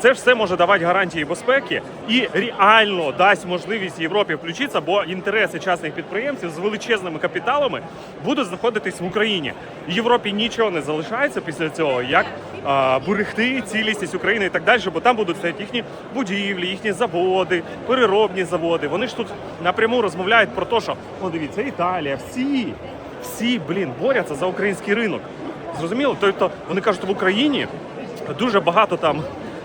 Це все може давати гарантії безпеки і реально дасть можливість Європі включитися, бо інтереси частних підприємців з величезними капіталами будуть знаходитись в Україні. Європі нічого не залишається після цього, як а, берегти цілісність України і так далі, бо там будуть стояти їхні будівлі, їхні заводи, переробні заводи. Вони ж тут напряму розмовляють про те, що о, дивіться, Італія, всі, всі, блін, борються за український ринок. Зрозуміло? Тобто вони кажуть, в Україні дуже багато там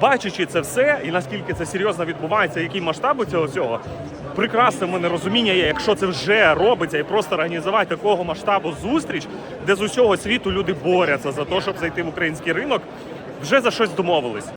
Бачачи це все, і наскільки це серйозно відбувається, які масштаби цього всього, прекрасне в мене розуміння є, якщо це вже робиться, і просто організувати такого масштабу зустріч, де з усього світу люди борються за те, щоб зайти в український ринок, вже за щось домовились.